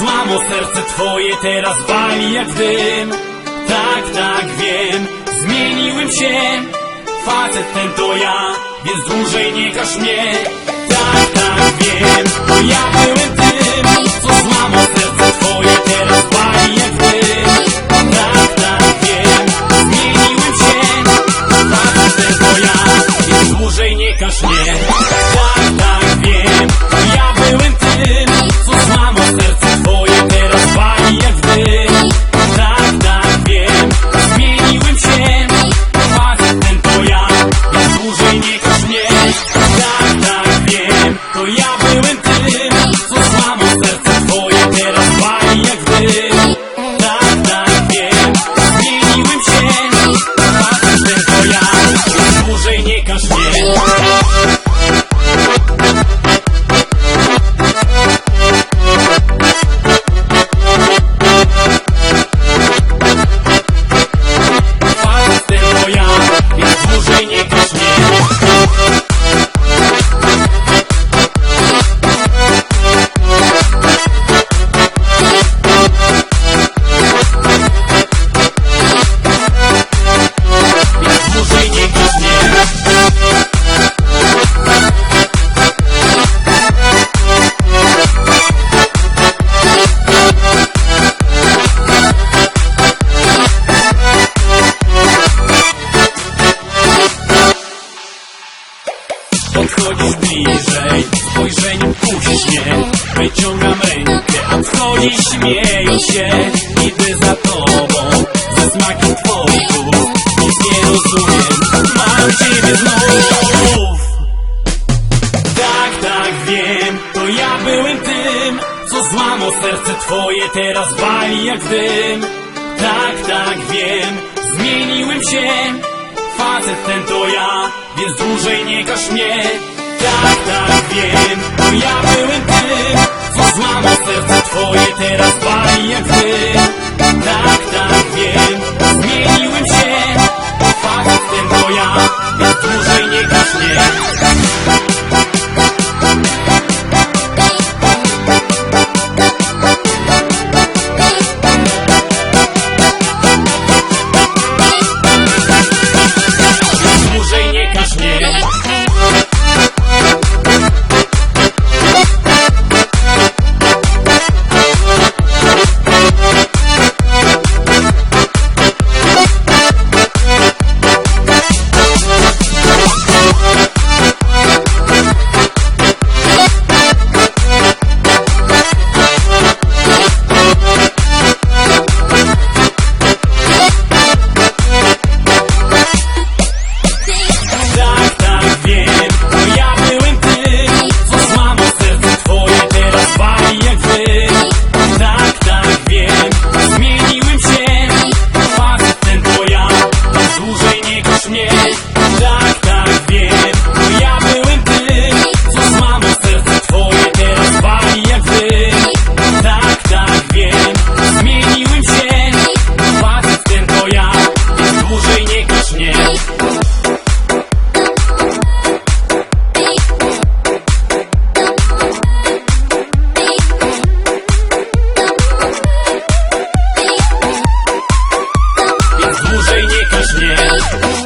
Mamo, serce twoje teraz wali jak dym. Tak, tak, wiem, zmieniłem się. Facet ten to ja, więc dłużej nie każ mnie. Tak, tak, wiem, bo ja byłem to ja byłem Wyciągam rękę, odchodzi, śmieję się. Idę za tobą, ze smakiem twoich ust Nic nie rozumiem, mam ciebie znów Tak, tak, wiem, to ja byłem tym Co złamał serce twoje, teraz wali jak dym. Tak, tak, wiem, zmieniłem się. Facet ten to ja, więc dłużej nie każ mnie. solteras mnie Tak, tak, wiem. Bo ja byłem tym Co mamy w sercu twoje Teraz wali jak wy. Tak, tak, wiem. Zmieniłem się Facet ten to ja Dłużej nie kochasz mnie. Dłużej nie każ